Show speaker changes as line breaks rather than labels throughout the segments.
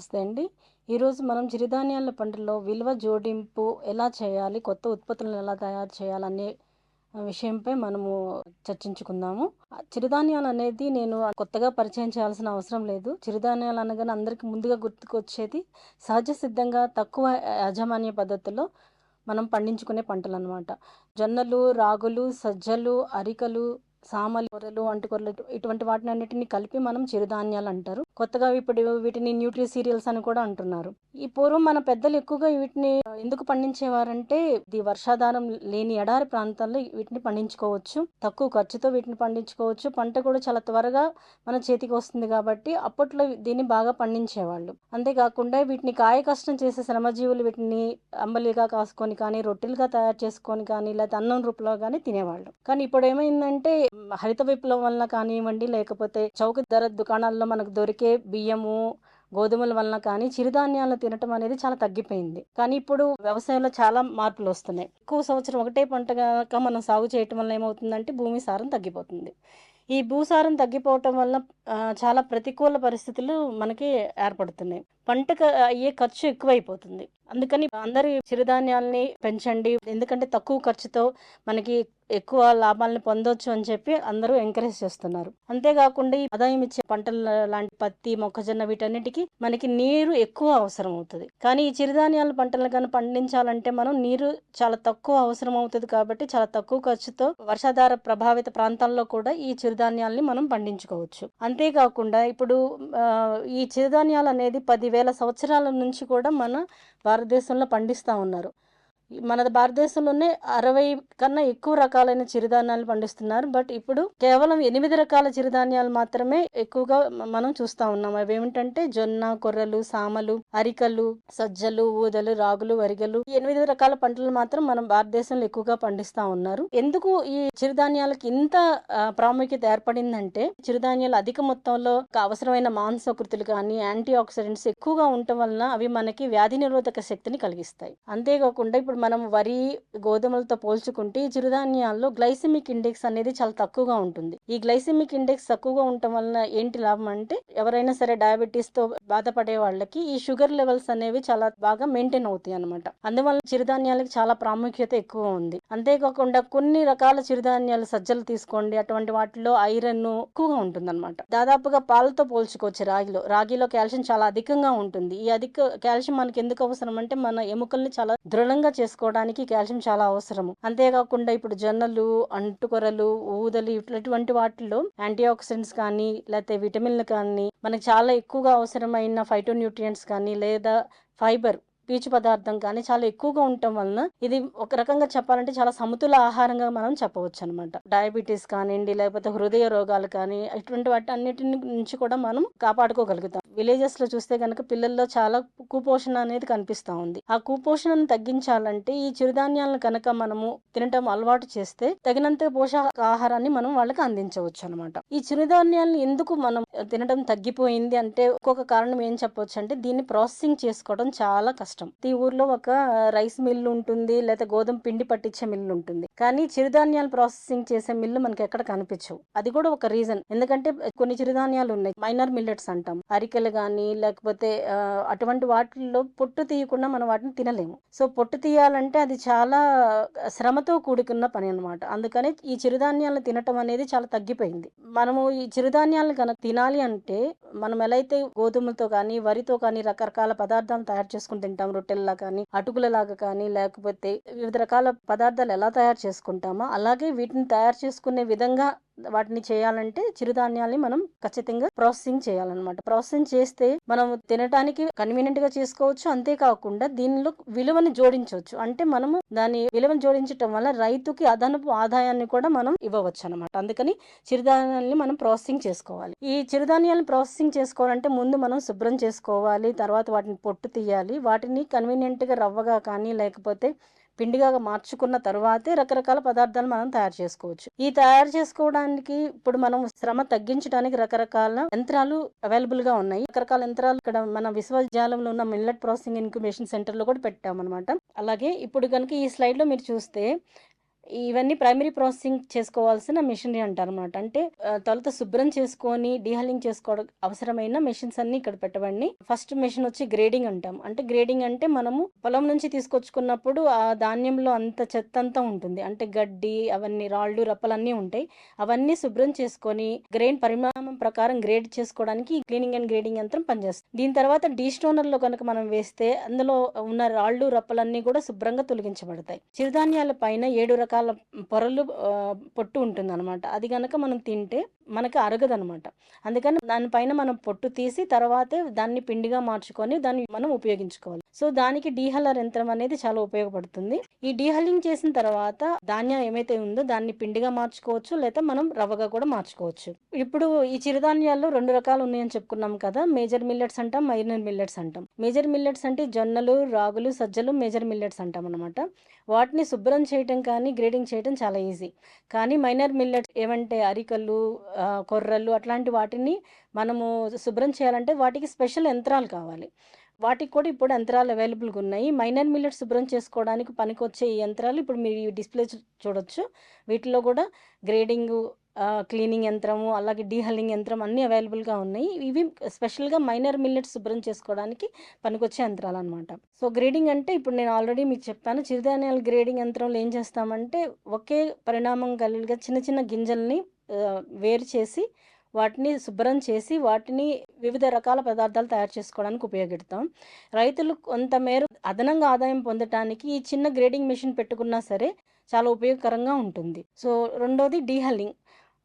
నమస్తే అండి. ఈరోజు మనం చిరుధాన్యాల పంటలో విలువ జోడింపు ఎలా చేయాలి? కొత్త ఉత్పత్తులను ఎలా తయారు చేయాలనే విషయంపై మనము చర్చించుకుందాము. చిరుధాన్యాలు అనేది నేను కొత్తగా పరిచయం చేయాల్సిన అవసరం లేదు. చిరుధాన్యాలు అనగానే అందరికీ ముందుగా గుర్తుకొచ్చేది సహజ సిద్ధంగా తక్కువ యాజమాన్య పద్ధతిలో మనం పండించుకునే పంటలనమాట. జొన్నలు, రాగులు, సజ్జలు, అరికలు, సామలు, కొర్రలు, అంటుకొర్రలు ఇటువంటి వాటిని అన్నిటిని కలిపి మనం చిరుధాన్యాలు అంటారు కొత్తగా ఇప్పుడు వీటిని న్యూట్రీ సీరియల్స్ అని కూడా అంటున్నారు. ఈ పూర్వం మన పెద్దలు ఎక్కువగా వీటిని ఎందుకు పండించేవారంటే ఇది వర్షాధారం లేని ఎడారి ప్రాంతాల్లో వీటిని పండించుకోవచ్చు. తక్కువ ఖర్చుతో వీటిని పండించుకోవచ్చు. పంట కూడా చాలా త్వరగా మన చేతికి వస్తుంది కాబట్టి అప్పట్లో దీన్ని బాగా పండించేవాళ్ళు. అంతేకాకుండా వీటిని కాయ కష్టం చేసే శ్రమజీవులు వీటిని అంబలిగా కాసుకొని కానీ, రొట్టెలుగా తయారు చేసుకొని కానీ, లేదా అన్నం రూపంలో కానీ తినేవాళ్ళు. కానీ ఇప్పుడు ఏమైందంటే హరిత విప్లవం వల్ల కానివ్వండి, లేకపోతే చౌక ధర దుకాణాల్లో మనకు దొరికే బియ్యము, గోధుమల వలన కానీ చిరుధాన్యాలను తినటం అనేది చాలా తగ్గిపోయింది. కానీ ఇప్పుడు వ్యవసాయంలో చాలా మార్పులు వస్తున్నాయి ఎక్కువ సంవత్సరం ఒకటే పంట గనక మనం సాగు చేయటం వల్ల ఏమవుతుందంటే భూమి సారం తగ్గిపోతుంది. ఈ భూసారం తగ్గిపోవటం వల్ల చాలా ప్రతికూల పరిస్థితులు మనకి ఏర్పడుతున్నాయి. పంటకు అయ్యే ఖర్చు ఎక్కువైపోతుంది. అందుకని అందరి చిరుధాన్యాల్ని పెంచండి. ఎందుకంటే తక్కువ ఖర్చుతో మనకి ఎక్కువ లాభాలను పొందొచ్చు అని చెప్పి అందరూ ఎంకరేజ్ చేస్తున్నారు. అంతేకాకుండా ఈ ఆదాయం ఇచ్చే పంటల లాంటి పత్తి, మొక్కజొన్న వీటన్నిటికీ మనకి నీరు ఎక్కువ అవసరం అవుతుంది కానీ ఈ చిరుధాన్యాల పంటలను కానీ పండించాలంటే మనం నీరు చాలా తక్కువ అవసరం అవుతుంది కాబట్టి చాలా తక్కువ ఖర్చుతో వర్షాధార ప్రభావిత ప్రాంతాల్లో కూడా ఈ చిరుధాన్యాల్ని మనం పండించుకోవచ్చు. అంతేకాకుండా ఇప్పుడు ఈ చిరుధాన్యాలు అనేది పది వేల సంవత్సరాల నుంచి కూడా మన భారతదేశంలో పండిస్తా ఉన్నారు. మన భారతదేశంలోనే 60 కన్నా ఎక్కువ రకాలైన చిరుధాన్యాలు పండిస్తున్నారు. బట్ ఇప్పుడు కేవలం ఎనిమిది రకాల చిరుధాన్యాలు మాత్రమే ఎక్కువగా మనం చూస్తా ఉన్నాం. అవి ఏమిటంటే జొన్న, కొర్రలు, సామలు, అరికలు, సజ్జలు, ఊదలు, రాగులు, వరిగలు ఈ ఎనిమిది రకాల పంటలు మాత్రం మనం భారతదేశంలో ఎక్కువగా పండిస్తా ఉన్నారు. ఎందుకు ఈ చిరుధాన్యాలకి ఇంత ప్రాముఖ్యత ఏర్పడిందంటే చిరుధాన్యాలు అధిక మొత్తంలో అవసరమైన మాంసకృతులు కానీ, యాంటీ ఆక్సిడెంట్స్ ఎక్కువగా ఉండటం వలన అవి మనకి వ్యాధి నిరోధక శక్తిని కలిగిస్తాయి. అంతేకాకుండా ఇప్పుడు మనం వరి, గోధుమలతో పోల్చుకుంటే ఈ చిరుధాన్యాల్లో గ్లైసెమిక్ ఇండెక్స్ అనేది చాలా తక్కువగా ఉంటుంది. ఈ గ్లైసెమిక్ ఇండెక్స్ తక్కువగా ఉండటం వలన ఏంటి లాభం అంటే ఎవరైనా సరే డయాబెటిస్‌తో బాధపడే వాళ్ళకి ఈ షుగర్ లెవెల్స్ అనేవి చాలా బాగా మెయింటైన్ అవుతాయి అనమాట అందువల్ల చిరుధాన్యాలకి చాలా ప్రాముఖ్యత ఎక్కువ ఉంది. అంతేకాకుండా కొన్ని రకాల చిరుధాన్యాలు సజ్జలు తీసుకోండి అటువంటి వాటిలో ఐరన్ ఎక్కువగా ఉంటుందన్నమాట. దాదాపుగా పాలతో పోల్చుకోవచ్చు రాగిలో. రాగిలో కాల్షియం చాలా అధికంగా ఉంటుంది. ఈ అధిక కాల్షియం మనకి ఎందుకు అవసరం అంటే మన ఎముకల్ని చాలా దృఢంగా చేస్తుంది చేసుకోవడానికి కాల్షియం చాలా అవసరము. అంతేకాకుండా ఇప్పుడు జొన్నలు, అంటుకొరలు ఊదలు ఇటువంటి వాటిల్లో యాంటీ ఆక్సిడెంట్స్ కానీ, లేకపోతే విటమిన్‌లు కానీ, మనకు చాలా ఎక్కువగా అవసరమైన ఫైటో న్యూట్రియంట్స్ కానీ, లేదా ఫైబర్ పీచు పదార్థం కానీ చాలా ఎక్కువగా ఉండటం వలన ఇది ఒక రకంగా చెప్పాలంటే చాలా సమతుల ఆహారంగా మనం చెప్పవచ్చు అనమాట డయాబెటీస్ కానివ్వండి లేకపోతే హృదయ రోగాలు కానీ ఇటువంటి వాటి అన్నిటి నుంచి కూడా మనం కాపాడుకోగలుగుతాం. విలేజెస్‌లో చూస్తే కనుక పిల్లల్లో చాలా కుపోషణ అనేది కనిపిస్తూ ఉంది. ఆ కుపోషణను తగ్గించాలంటే ఈ చిరుధాన్యాలను కనుక మనము తినటం అలవాటు చేస్తే తగినంత పోషకాహారాన్ని మనం వాళ్ళకి అందించవచ్చు అనమాట ఈ చిరుధాన్యాలను ఎందుకు మనం తినడం తగ్గిపోయింది అంటే ఒక్కొక్క కారణం ఏం చెప్పొచ్చంటే దీన్ని ప్రాసెసింగ్ చేసుకోవడం చాలా కష్టం. ఈ ఊర్లో ఒక రైస్ మిల్ ఉంటుంది. లేదా గోధుమ పిండి పట్టించే మిల్లు ఉంటుంది. కానీ చిరుధాన్యాలు ప్రాసెసింగ్ చేసే మిల్లు మనకి ఎక్కడ కనిపించవు. అది కూడా ఒక రీజన్. ఎందుకంటే కొన్ని చిరుధాన్యాలు ఉన్నాయి. మైనర్ మిల్లెట్స్ అంటాం. అరికె గానీ లేకపోతే అటువంటి వాటిల్లో పొట్టు తీయకుండా మనం వాటిని తినలేము. సో పొట్టు తీయాలంటే అది చాలా శ్రమతో కూడుకున్న పని అన్నమాట. అందుకని ఈ చిరుధాన్యాలను తినటం అనేది చాలా తగ్గిపోయింది. మనము ఈ చిరుధాన్యాలను కనుక తినాలి అంటే మనం ఎలా అయితే గోధుమలతో కానీ, వరితో కానీ రకరకాల పదార్థాలు తయారు చేసుకుని తింటాం. రొట్టెల్లా కానీ, అటుకులలాగా కానీ లేకపోతే వివిధ రకాల పదార్థాలు ఎలా తయారు చేసుకుంటామో అలాగే వీటిని తయారు చేసుకునే విధంగా వాటిని చేయాలంటే చిరుధాన్యాల్ని మనం ఖచ్చితంగా ప్రాసెసింగ్ చేయాలన్నమాట. ప్రాసెసింగ్ చేస్తే మనం తినటానికి కన్వీనియంట్‌గా చేసుకోవచ్చు. అంతేకాకుండా దీనిలో విలువని జోడించవచ్చు అంటే మనము దాని విలువను జోడించటం వల్ల రైతుకి అదనపు ఆదాయాన్ని కూడా మనం ఇవ్వవచ్చనమాట. అందుకని చిరుధాన్యాల్ని మనం ప్రాసెసింగ్ చేసుకోవాలి. ఈ చిరుధాన్యాలను ప్రాసెసింగ్ చేసుకోవాలంటే ముందు మనం శుభ్రం చేసుకోవాలి. తర్వాత వాటిని పొట్టు తీయాలి. వాటిని కన్వీనియంట్‌గా రవ్వగా కానీ లేకపోతే పిండిగా మార్చుకున్న తర్వాతే రకరకాల పదార్థాలు మనం తయారు చేసుకోవచ్చు. ఈ తయారు చేసుకోవడానికి ఇప్పుడు మనం శ్రమ తగ్గించడానికి రకరకాల యంత్రాలు అవైలబుల్‌గా ఉన్నాయి. రకరకాల యంత్రాలు ఇక్కడ మన విశ్వవిద్యాలయంలో ఉన్న మిల్లెట్ ప్రాసెసింగ్ ఇన్క్యుబేషన్ సెంటర్‌లో కూడా పెట్టామన్నమాట. అలాగే ఇప్పుడు కనుక ఈ స్లైడ్‌లో మీరు చూస్తే ఇవన్నీ ప్రైమరీ ప్రాసెసింగ్ చేసుకోవాల్సిన మెషినరీ అంటారనమాట అంటే తొలత తొలుత శుభ్రం చేసుకొని డీహలింగ్ చేసుకోవడం అవసరమైన మెషిన్స్ అన్ని ఇక్కడ పెట్టబడి ఫస్ట్ మెషిన్ వచ్చి గ్రేడింగ్ అంటాం. అంటే గ్రేడింగ్ అంటే మనము పొలం నుంచి తీసుకొచ్చుకున్నప్పుడు ఆ ధాన్యంలో అంత చెత్త అంతా ఉంటుంది. అంటే గడ్డి అవన్నీ రాళ్ళు రప్పలన్నీ ఉంటాయి. అవన్నీ శుభ్రం చేసుకొని గ్రెయిన్ పరిమాణం ప్రకారం గ్రేడ్ చేసుకోవడానికి క్లీనింగ్ అండ్ గ్రేడింగ్ యంత్రం పనిచేస్తుంది. దీని తర్వాత డీ స్టోనర్లో కనుక మనం వేస్తే అందులో ఉన్న రాళ్ళు రప్పలన్నీ కూడా శుభ్రంగా తొలగించబడతాయి. చిరుధాన్యాల పైన ఏడు రకాల పొరలు పొట్టు ఉంటుంది అనమాట అది కనుక మనం తింటే మనకి అరగదనమాట అందుకని దానిపైన మనం పొట్టు తీసి తర్వాతే దాన్ని పిండిగా మార్చుకొని దాన్ని మనం ఉపయోగించుకోవాలి. సో దానికి డీహల్లర్ యంత్రం అనేది చాలా ఉపయోగపడుతుంది. ఈ డీహల్లింగ్ చేసిన తర్వాత ధాన్యం ఏమైతే ఉందో దాన్ని పిండిగా మార్చుకోవచ్చు లేదా మనం రవ్వగా కూడా మార్చుకోవచ్చు. ఇప్పుడు ఈ చిరుధాన్యాల్లో రెండు రకాలు ఉన్నాయని చెప్పుకున్నాం కదా మేజర్ మిల్లెట్స్ అంటాం మైనర్ మిల్లెట్స్ అంటాం. మేజర్ మిల్లెట్స్ అంటే జొన్నలు రాగులు సజ్జలు మేజర్ మిల్లెట్స్ అంటాం అనమాట వాటిని శుభ్రం చేయటం కానీ గ్రేడింగ్ చేయటం చాలా ఈజీ. కానీ మైనర్ మిల్లెట్స్ ఏమంటే అరికలు కొర్రలు అట్లాంటి వాటిని మనము శుభ్రం చేయాలంటే వాటికి స్పెషల్ యంత్రాలు కావాలి. వాటికి కూడా ఇప్పుడు యంత్రాలు అవైలబుల్గా ఉన్నాయి. మైనర్ మిల్లెట్ శుభ్రం చేసుకోవడానికి పనికొచ్చే ఈ యంత్రాలు ఇప్పుడు మీరు ఈ డిస్ప్లే చూడొచ్చు. వీటిలో కూడా గ్రేడింగ్ క్లీనింగ్ యంత్రము అలాగే డీహల్లింగ్ యంత్రం అన్నీ అవైలబుల్గా ఉన్నాయి. ఇవి స్పెషల్గా మైనర్ మిల్లెట్స్ శుభ్రం చేసుకోవడానికి పనికొచ్చే యంత్రాలు అనమాట సో గ్రేడింగ్ అంటే ఇప్పుడు నేను ఆల్రెడీ మీకు చెప్పాను. చిరుధాన్యాల గ్రేడింగ్ యంత్రంలో ఏం చేస్తామంటే ఒకే పరిణామం కలిగిన చిన్న చిన్న గింజల్ని వేరు చేసి వాటిని శుభ్రం చేసి వాటిని వివిధ రకాల పదార్థాలు తయారు చేసుకోవడానికి ఉపయోగిస్తాం. రైతులు కొంతమేర అదనంగా ఆదాయం పొందటానికి ఈ చిన్న గ్రేడింగ్ మెషిన్ పెట్టుకున్నా సరే చాలా ఉపయోగకరంగా ఉంటుంది. సో రెండోది డీహల్లింగ్.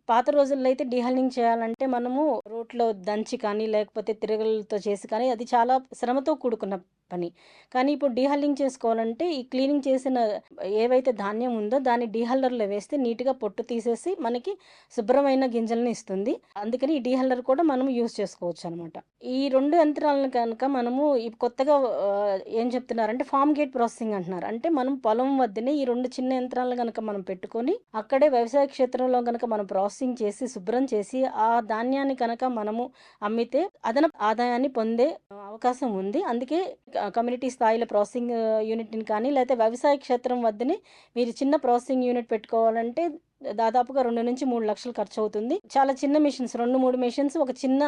పాత రోజుల్లో అయితే డీహల్లింగ్ చేయాలంటే మనము రోట్లో దంచి కానీ లేకపోతే తిరగలతో చేసి కానీ అది చాలా శ్రమతో కూడుకున్న పని. కానీ ఇప్పుడు డీహల్లింగ్ చేసుకోవాలంటే ఈ క్లీనింగ్ చేసిన ఏవైతే ధాన్యం ఉందో దాన్ని డీహల్లర్లో వేస్తే నీట్గా పొట్టు తీసేసి మనకి శుభ్రమైన గింజల్ని ఇస్తుంది. అందుకని ఈ డీహల్లర్ కూడా మనం యూజ్ చేసుకోవచ్చు అనమాట ఈ రెండు యంత్రాలను కనుక మనము ఈ కొత్తగా ఏం చెప్తున్నారంటే ఫామ్ గేట్ ప్రాసెసింగ్ అంటున్నారు. అంటే మనం పొలం వద్దనే ఈ రెండు చిన్న యంత్రాలను కనుక మనం పెట్టుకొని అక్కడే వ్యవసాయ క్షేత్రంలో కనుక మనం ప్రాసెసింగ్ చేసి శుభ్రం చేసి ఆ ధాన్యాన్ని కనుక మనము అమ్మితే అదనపు ఆదాయాన్ని పొందే అవకాశం ఉంది. అందుకే కమ్యూనిటీ స్థాయిలో ప్రాసెసింగ్ యూనిట్ని uh, కానీ లేకపోతే వ్యవసాయ క్షేత్రం వద్దనే మీరు చిన్న ప్రాసెసింగ్ యూనిట్ పెట్టుకోవాలంటే దాదాపుగా రెండు నుంచి మూడు లక్షలు ఖర్చు అవుతుంది చాలా చిన్న మిషన్స్ రెండు మూడు మిషన్స్ ఒక చిన్న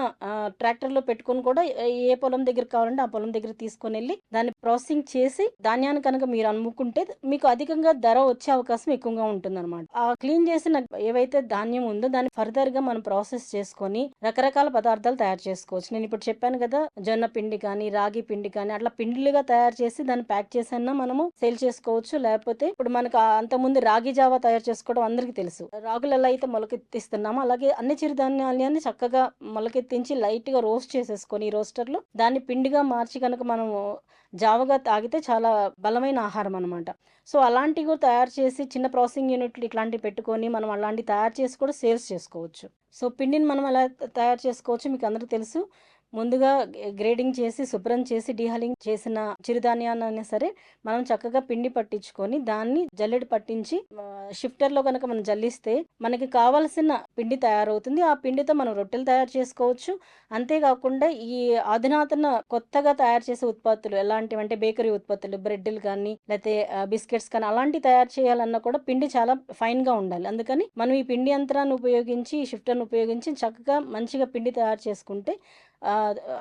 ట్రాక్టర్లో పెట్టుకొని కూడా ఏ- పొలం దగ్గర కావాలంటే ఆ పొలం దగ్గర తీసుకొని వెళ్ళి దాన్ని ప్రాసెసింగ్ చేసి ధాన్యాన్ని కనుక మీరు అమ్ముకుంటే మీకు అధికంగా ధర వచ్చే అవకాశం ఎక్కువగా ఉంటుంది అనమాట ఆ క్లీన్ చేసిన ఏవైతే ధాన్యం ఉందో దాన్ని ఫర్దర్గా మనం ప్రాసెస్ చేసుకొని రకరకాల పదార్థాలు తయారు చేసుకోవచ్చు. నేను ఇప్పుడు చెప్పాను కదా జొన్న పిండి కానీ రాగి పిండి కానీ అట్లా పిండిలుగా తయారు చేసి దాన్ని ప్యాక్ చేసన్నా మనము సేల్ చేసుకోవచ్చు. లేకపోతే ఇప్పుడు మనకు అంతకుముందు రాగి జావా తయారు చేసుకోవడం అందరికి తెలుసు. రాగులలో అయితే మొలకెత్తిస్తున్నాము. అలాగే అన్ని చిరుధాన్యాన్ని చక్కగా మొలకెత్తించి లైట్గా రోస్ట్ చేసేసుకొని రోస్టర్లో దాన్ని పిండిగా మార్చి కనుక మనం జావగా తాగితే చాలా బలమైన ఆహారం అనమాట సో అలాంటివి కూడా తయారు చేసి చిన్న ప్రాసెసింగ్ యూనిట్లు ఇట్లాంటివి పెట్టుకొని మనం అలాంటివి తయారు చేసి కూడా సేల్స్ చేసుకోవచ్చు. సో పిండిని మనం అలా తయారు చేసుకోవచ్చు మీకు అందరికీ తెలుసు. ముందుగా గ్రేడింగ్ చేసి శుభ్రం చేసి డీహలింగ్ చేసిన చిరుధాన్యాన్ని సరే మనం చక్కగా పిండి పట్టించుకొని దాన్ని జల్లెడు పట్టించి షిఫ్టర్లో కనుక మనం జల్లిస్తే మనకి కావలసిన పిండి తయారవుతుంది. ఆ పిండితో మనం రొట్టెలు తయారు చేసుకోవచ్చు. అంతేకాకుండా ఈ అధునాతన కొత్తగా తయారు చేసే ఉత్పత్తులు ఎలాంటివి అంటే బేకరీ ఉత్పత్తులు బ్రెడ్లు కానీ లేకపోతే బిస్కెట్స్ కానీ అలాంటివి తయారు చేయాలన్నా కూడా పిండి చాలా ఫైన్గా ఉండాలి. అందుకని మనం ఈ పిండి యంత్రాన్ని ఉపయోగించి ఈ షిఫ్టర్ను ఉపయోగించి చక్కగా మంచిగా పిండి తయారు చేసుకుంటే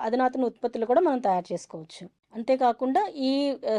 అధునాతన ఉత్పత్తులు కూడా మనం తయారు చేసుకోవచ్చు. అంతేకాకుండా ఈ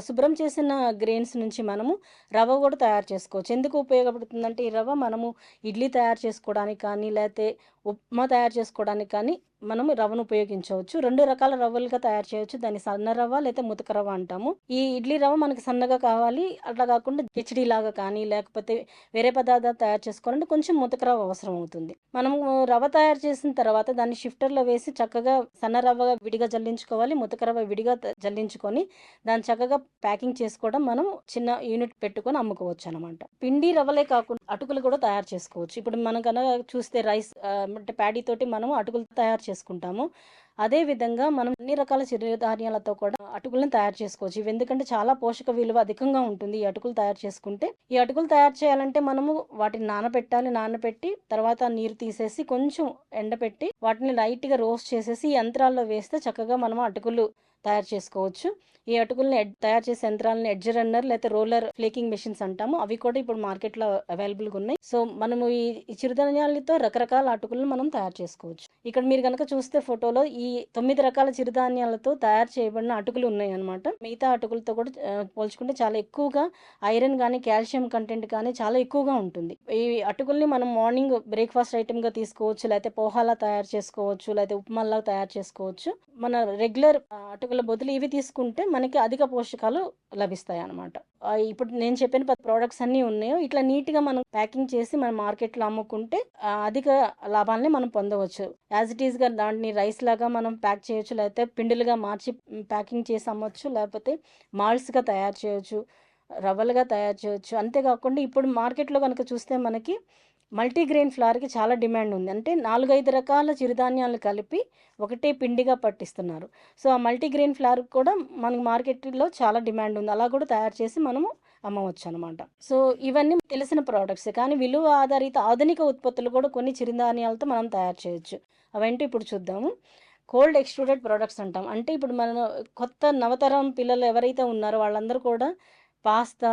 శుభ్రం చేసిన గ్రెయిన్స్ నుంచి మనము రవ్వ కూడా తయారు చేసుకోవచ్చు. ఎందుకు ఉపయోగపడుతుందంటే ఈ రవ్వ మనము ఇడ్లీ తయారు చేసుకోవడానికి కానీ లేకపోతే ఉప్మా తయారు చేసుకోవడానికి కానీ మనం రవ్వను ఉపయోగించవచ్చు. రెండు రకాల రవ్వలుగా తయారు చేయవచ్చు. దాన్ని సన్న రవ్వ లేదా ముతక రవ్వ అంటాము. ఈ ఇడ్లీ రవ్వ మనకి సన్నగా కావాలి. అట్లా కాకుండా కిచడీ లాగా కానీ లేకపోతే వేరే పదార్థాలు తయారు చేసుకోవాలంటే కొంచెం ముతక రవ్వ అవసరం అవుతుంది. మనము రవ్వ తయారు చేసిన తర్వాత దాన్ని షిఫ్టర్లో వేసి చక్కగా సన్న రవ్వగా విడిగా జల్లించుకోవాలి. ముతక రవ్వ విడిగా జల్లించుకొని దాన్ని చక్కగా ప్యాకింగ్ చేసుకోవడం మనం చిన్న యూనిట్ పెట్టుకొని అమ్ముకోవచ్చు అనమాట పిండి రవ్వలే కాకుండా అటుకులు కూడా తయారు చేసుకోవచ్చు. ఇప్పుడు మనం కనుక చూస్తే రైస్ అంటే ప్యాడీతోటి మనం అటుకులు తయారు చేసుకుంటాము. అదే విధంగా మనం అన్ని రకాల చిరుధాన్యాలతో కూడా అటుకులను తయారు చేసుకోవచ్చు. ఇవి ఎందుకంటే చాలా పోషక విలువ అధికంగా ఉంటుంది ఈ అటుకులు తయారు చేసుకుంటే. ఈ అటుకులు తయారు చేయాలంటే మనము వాటిని నానబెట్టాలి. నానబెట్టి తర్వాత నీరు తీసేసి కొంచెం ఎండబెట్టి వాటిని లైట్గా రోస్ట్ చేసేసి ఈ యంత్రాల్లో వేస్తే చక్కగా మనం అటుకులు తయారు చేసుకోవచ్చు. ఈ అటుకుల్ని తయారు చేసే యంత్రాలను ఎడ్జ్ రన్నర్ లేకపోతే రోలర్ ఫ్లేకింగ్ మెషిన్స్ అంటాము. అవి కూడా ఇప్పుడు మార్కెట్లో అవైలబుల్గా ఉన్నాయి. సో మనము ఈ చిరుధాన్యాలతో రకరకాల అటుకులను మనం తయారు చేసుకోవచ్చు. ఇక్కడ మీరు కనుక చూస్తే ఫోటోలో ఈ తొమ్మిది రకాల చిరుధాన్యాలతో తయారు చేయబడిన అటుకులు ఉన్నాయి అనమాట మిగతా అటుకులతో కూడా పోల్చుకుంటే చాలా ఎక్కువగా ఐరన్ కానీ కాల్షియం కంటెంట్ కానీ చాలా ఎక్కువగా ఉంటుంది. ఈ అటుకుల్ని మనం మార్నింగ్ బ్రేక్ఫాస్ట్ ఐటమ్గా తీసుకోవచ్చు. లేకపోతే పోహాలా తయారు చేసుకోవచ్చు. లేకపోతే ఉప్మాలా తయారు చేసుకోవచ్చు. మన రెగ్యులర్ అటుకుల బదులు ఇవి తీసుకుంటే మనకి అధిక పోషకాలు లభిస్తాయి అనమాట ఇప్పుడు నేను చెప్పిన పది ప్రోడక్ట్స్ అన్నీ ఉన్నాయో ఇట్లా నీట్గా మనం ప్యాకింగ్ చేసి మనం మార్కెట్లో అమ్ముకుంటే అధిక లాభాలని మనం పొందవచ్చు. యాజ్ ఇట్ ఈస్గా దాన్ని రైస్ లాగా మనం ప్యాక్ చేయొచ్చు లేకపోతే పిండిలుగా మార్చి ప్యాకింగ్ చేసి అమ్మొచ్చు లేకపోతే మాల్స్గా తయారు చేయొచ్చు రవ్వలుగా తయారు చేయొచ్చు. అంతేకాకుండా ఇప్పుడు మార్కెట్లో కనుక చూస్తే మనకి మల్టీగ్రెయిన్ ఫ్లవర్కి చాలా డిమాండ్ ఉంది. అంటే నాలుగైదు రకాల చిరుధాన్యాలు కలిపి ఒకటే పిండిగా పట్టిస్తున్నారు. సో ఆ మల్టీగ్రెయిన్ ఫ్లవర్ కూడా మనకి మార్కెట్లో చాలా డిమాండ్ ఉంది. అలా కూడా తయారు చేసి మనము అమ్మవచ్చు అనమాట సో ఇవన్నీ తెలిసిన ప్రోడక్ట్స్. కానీ విలువ ఆధారిత ఆధునిక ఉత్పత్తులు కూడా కొన్ని చిరుధాన్యాలతో మనం తయారు చేయొచ్చు. అవేంటో ఇప్పుడు చూద్దాము. కోల్డ్ ఎక్స్ట్రూడెడ్ ప్రోడక్ట్స్ అంటాం. అంటే ఇప్పుడు మన కొత్త నవతరం పిల్లలు ఎవరైతే ఉన్నారో వాళ్ళందరూ కూడా పాస్తా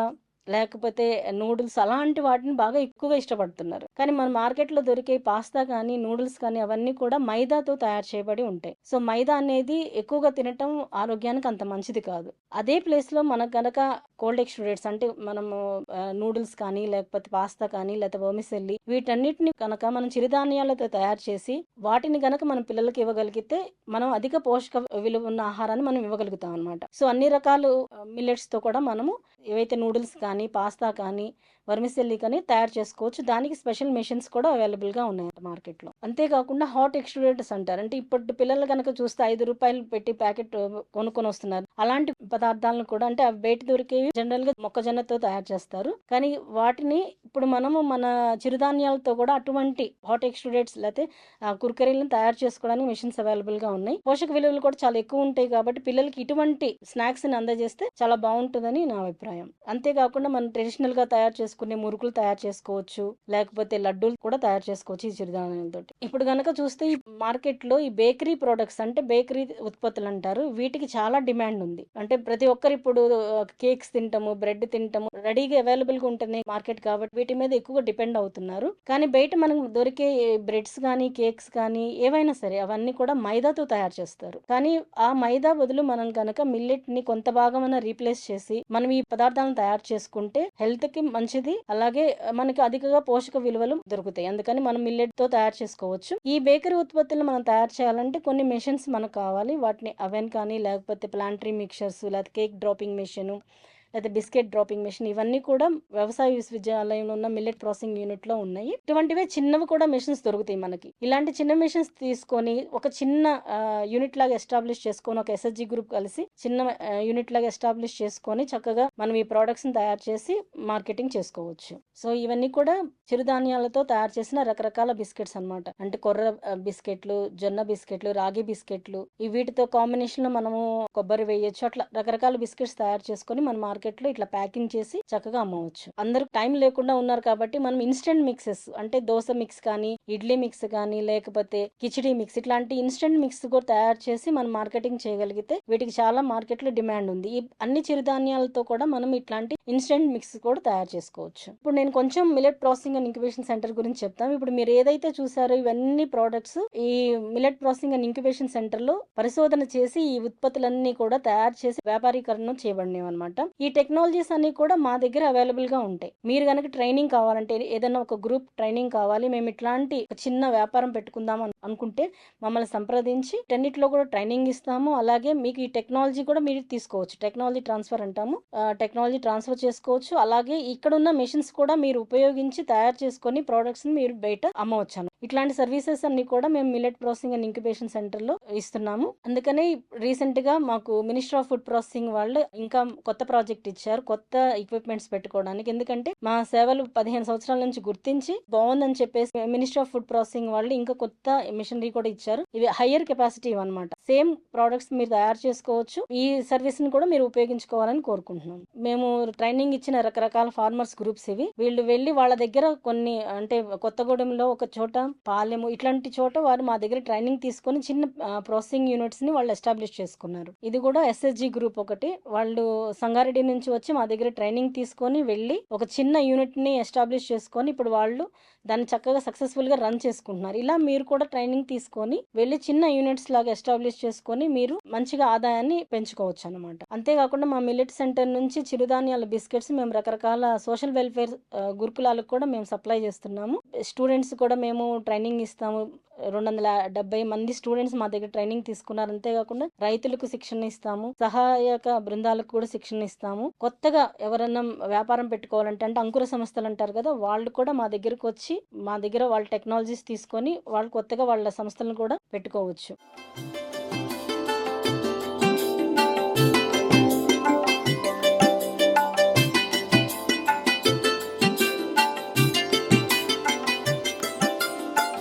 లేకపోతే నూడిల్స్ అలాంటి వాటిని బాగా ఎక్కువగా ఇష్టపడుతున్నారు. కానీ మన మార్కెట్లో దొరికే పాస్తా కానీ నూడిల్స్ కానీ అవన్నీ కూడా మైదాతో తయారు చేయబడి ఉంటాయి. సో మైదా అనేది ఎక్కువగా తినటం ఆరోగ్యానికి అంత మంచిది కాదు. అదే ప్లేస్లో మనకు గనక కోల్డ్ ఎక్స్ట్రూడెడ్స్ అంటే మనము నూడిల్స్ కానీ లేకపోతే పాస్తా కానీ లేకపోతే ఓమిసెల్లి వీటన్నిటిని కనుక మనం చిరుధాన్యాలతో తయారు చేసి వాటిని కనుక మన పిల్లలకి ఇవ్వగలిగితే మనం అధిక పోషక విలువ ఉన్న ఆహారాన్ని మనం ఇవ్వగలుగుతాం అనమాట సో అన్ని రకాలు మిల్లెట్స్తో కూడా మనము ఏవైతే నూడిల్స్ కానీ కానీ పాస్తా కానీ వర్మిసెల్లి కానీ తయారు చేసుకోవచ్చు. దానికి స్పెషల్ మెషిన్స్ కూడా అవైలబుల్గా ఉన్నాయి మార్కెట్లో అంతేకాకుండా హాట్ ఎక్స్ట్రూడెడ్స్ అంటారు. అంటే ఇప్పటి పిల్లలు కనుక చూస్తే ఐదు రూపాయలు పెట్టి ప్యాకెట్ కొనుక్కొని వస్తున్నారు. అలాంటి పదార్థాలను కూడా అంటే అవి బయట దొరికేవి జనరల్గా మొక్కజొన్నతో తయారు చేస్తారు. కానీ వాటిని ఇప్పుడు మనము మన చిరుధాన్యాలతో కూడా అటువంటి హాట్ ఎక్స్ట్రూడెడ్స్ లేకపోతే కుర్కరీలను తయారు చేసుకోవడానికి మెషిన్స్ అవైలబుల్గా ఉన్నాయి. పోషక విలువలు కూడా చాలా ఎక్కువ ఉంటాయి కాబట్టి పిల్లలకి ఇటువంటి స్నాక్స్ని అందజేస్తే చాలా బాగుంటుందని నా అభిప్రాయం. అంతేకాకుండా మనం ట్రెడిషనల్గా తయారు చేసుకునే మురుకులు తయారు చేసుకోవచ్చు. లేకపోతే లడ్డూలు కూడా తయారు చేసుకోవచ్చు ఈ చిరుధాన్యాలతో ఇప్పుడు గనక చూస్తే ఈ మార్కెట్లో ఈ బేకరీ ప్రొడక్ట్స్ అంటే బేకరీ ఉత్పత్తులు అంటారు. వీటికి చాలా డిమాండ్ ఉంది. అంటే ప్రతి ఒక్కరు ఇప్పుడు కేక్స్ తింటాము బ్రెడ్ తింటాము రెడీగా అవైలబుల్గా ఉంటున్నాయి మార్కెట్ కాబట్టి వీటి మీద ఎక్కువగా డిపెండ్ అవుతున్నారు. కానీ బయట మనకు దొరికే బ్రెడ్స్ కానీ కేక్స్ కానీ ఏవైనా సరే అవన్నీ కూడా మైదాతో తయారు చేస్తారు. కానీ ఆ మైదా బదులు మనం కనుక మిల్లెట్ని కొంత భాగమైన రీప్లేస్ చేసి మనం ఈ పదార్థాలను తయారు చేసుకుంటే హెల్త్కి మంచిది అలాగే మనకి అధికంగా పోషక విలువలు దొరుకుతాయి. అందుకని మనం మిల్లెట్తో తయారు చేసుకోవచ్చు. ఈ బేకరీ ఉత్పత్తులు మనం తయారు చేయాలంటే కొన్ని మెషిన్స్ మనకు కావాలి. వాటిని అవెన్ కానీ లేకపోతే ప్లాంటరీ మిక్చర్స్ లేకపోతే కేక్ డ్రాపింగ్ మెషిన్ లేదా బిస్కెట్ డ్రాపింగ్ మెషిన్ ఇవన్నీ కూడా వ్యవసాయ విశ్వవిద్యాలయంలో ఉన్న మిల్లెట్ ప్రాసెసింగ్ యూనిట్లో ఉన్నాయి. ఇటువంటివే చిన్నవి కూడా మెషిన్స్ దొరుకుతాయి మనకి. ఇలాంటి చిన్న మెషిన్స్ తీసుకొని ఒక చిన్న యూనిట్ లాగా ఎస్టాబ్లిష్ చేసుకొని ఒక ఎస్ఎస్జి గ్రూప్ కలిసి చిన్న యూనిట్ లాగా ఎస్టాబ్లిష్ చేసుకొని చక్కగా మనం ఈ ప్రోడక్ట్స్ని తయారు చేసి మార్కెటింగ్ చేసుకోవచ్చు. సో ఇవన్నీ కూడా చిరుధాన్యాలతో తయారు చేసిన రకరకాల బిస్కెట్స్ అన్నమాట. అంటే కొర్ర బిస్కెట్లు జొన్న బిస్కెట్లు రాగి బిస్కెట్లు ఈ వీటితో కాంబినేషన్లో మనము కొబ్బరి వేయొచ్చు. అట్లా రకరకాల బిస్కెట్స్ తయారు చేసుకొని మన మార్కెట్ లో ఇట్లా ప్యాకింగ్ చేసి చక్కగా అమ్మవచ్చు. అందరు టైం లేకుండా ఉన్నారు కాబట్టి మనం ఇన్స్టెంట్ మిక్సెస్ అంటే దోశ మిక్స్ కానీ ఇడ్లీ మిక్స్ కానీ లేకపోతే కిచిడి మిక్స్ ఇట్లాంటి ఇన్స్టెంట్ మిక్స్ కూడా తయారు చేసి మనం మార్కెటింగ్ చేయగలిగితే వీటికి చాలా మార్కెట్లో డిమాండ్ ఉంది. ఈ అన్ని చిరుధాన్యాలతో కూడా మనం ఇట్లాంటి ఇన్స్టెంట్ మిక్స్ కూడా తయారు చేసుకోవచ్చు. ఇప్పుడు నేను కొంచెం millet processing and incubation centre గురించి చెప్తాం ఇప్పుడు మీరు ఏదైతే చూసారో ఇవన్నీ ప్రోడక్ట్స్ ఈ మిలెట్ ప్రాసెసింగ్ అండ్ ఇంక్యుబేషన్ సెంటర్లో పరిశోధన చేసి ఈ ఉత్పత్తులన్నీ కూడా తయారు చేసి వ్యాపారీకరణ చేయబడినవి అనమాట ఈ టెక్నాలజీస్ అన్ని కూడా మా దగ్గర అవైలబుల్గా ఉంటాయి. మీరు కనుక ట్రైనింగ్ కావాలంటే ఏదైనా ఒక గ్రూప్ ట్రైనింగ్ కావాలి మేము ఇట్లాంటి చిన్న వ్యాపారం పెట్టుకుందాం అనుకుంటే మమ్మల్ని సంప్రదించి టెన్నిట్లో కూడా ట్రైనింగ్ ఇస్తాము. అలాగే మీకు ఈ టెక్నాలజీ కూడా మీరు తీసుకోవచ్చు. టెక్నాలజీ ట్రాన్స్ఫర్ అంటాము. టెక్నాలజీ ట్రాన్స్ఫర్ చేసుకోవచ్చు. అలాగే ఇక్కడ ఉన్న మెషిన్స్ కూడా మీరు ఉపయోగించి తయారు చేసుకొని ప్రోడక్ట్స్ని మీరు బయట అమ్మవచ్చాను. ఇట్లాంటి సర్వీసెస్ అన్ని కూడా మేము మిల్లెట్ ప్రాసెసింగ్ అండ్ ఇంక్యుబేషన్ సెంటర్లో ఇస్తున్నాము. అందుకనే రీసెంట్గా మాకు మినిస్టర్ ఆఫ్ ఫుడ్ ప్రాసెసింగ్ వాళ్ళు ఇంకా కొత్త ప్రాజెక్ట్ ఇచ్చారు కొత్త ఎక్విప్మెంట్స్ పెట్టుకోవడానికి. ఎందుకంటే మా సేవలు పదిహేను సంవత్సరాల నుంచి గుర్తించి బాగుందని చెప్పేసి మినిస్ట్రీ ఆఫ్ ఫుడ్ ప్రాసెసింగ్ వాళ్ళు ఇంకా కొత్త మిషనరీ కూడా ఇచ్చారు. ఇవి హయ్యర్ కెపాసిటీ అనమాట సేమ్ ప్రోడక్ట్స్ మీరు తయారు చేసుకోవచ్చు. ఈ సర్వీస్ని కూడా మీరు ఉపయోగించుకోవాలని కోరుకుంటున్నాం. మేము ట్రైనింగ్ ఇచ్చిన రకరకాల ఫార్మర్స్ గ్రూప్స్ ఇవి. వీళ్ళు వెళ్ళి వాళ్ళ దగ్గర కొన్ని అంటే కొత్తగూడెంలో ఒక చోట పాలెము ఇట్లాంటి చోట వారు మా దగ్గర ట్రైనింగ్ తీసుకొని చిన్న ప్రాసెసింగ్ యూనిట్స్ని వాళ్ళు ఎస్టాబ్లిష్ చేసుకున్నారు. ఇది కూడా ఎస్ఎస్జి గ్రూప్ ఒకటి. వాళ్ళు సంగారెడ్డి నుంచి వచ్చి మా దగ్గర ట్రైనింగ్ తీసుకొని వెళ్ళి ఒక చిన్న యూనిట్ని ఎస్టాబ్లిష్ చేసుకొని ఇప్పుడు వాళ్ళు దాన్ని చక్కగా సక్సెస్ఫుల్గా రన్ చేసుకుంటున్నారు. ఇలా మీరు కూడా ట్రైనింగ్ తీసుకొని వెళ్ళి చిన్న యూనిట్స్ లాగా ఎస్టాబ్లిష్ చేసుకొని మీరు మంచిగా ఆదాయాన్ని పెంచుకోవచ్చు అనమాట అంతేకాకుండా మా మిల్లెట్ సెంటర్ నుంచి చిరుధాన్యాల బిస్కెట్స్ మేము రకరకాల సోషల్ వెల్ఫేర్ గురుకులాలకు కూడా మేము సప్లై చేస్తున్నాము. స్టూడెంట్స్ కూడా మేము ట్రైనింగ్ ఇస్తాము. రెండు వందల డెబ్బై మంది స్టూడెంట్స్ మా దగ్గర ట్రైనింగ్ తీసుకున్నారు. అంతేకాకుండా రైతులకు శిక్షణ ఇస్తాము. సహాయక బృందాలకు కూడా శిక్షణ ఇస్తాము. కొత్తగా ఎవరన్నా వ్యాపారం పెట్టుకోవాలంటే అంటే అంకుర సంస్థలు అంటారు కదా వాళ్ళు కూడా మా దగ్గరకు వచ్చి మా దగ్గర వాళ్ళ టెక్నాలజీస్ తీసుకొని వాళ్ళు కొత్తగా వాళ్ళ సంస్థలను కూడా పెట్టుకోవచ్చు.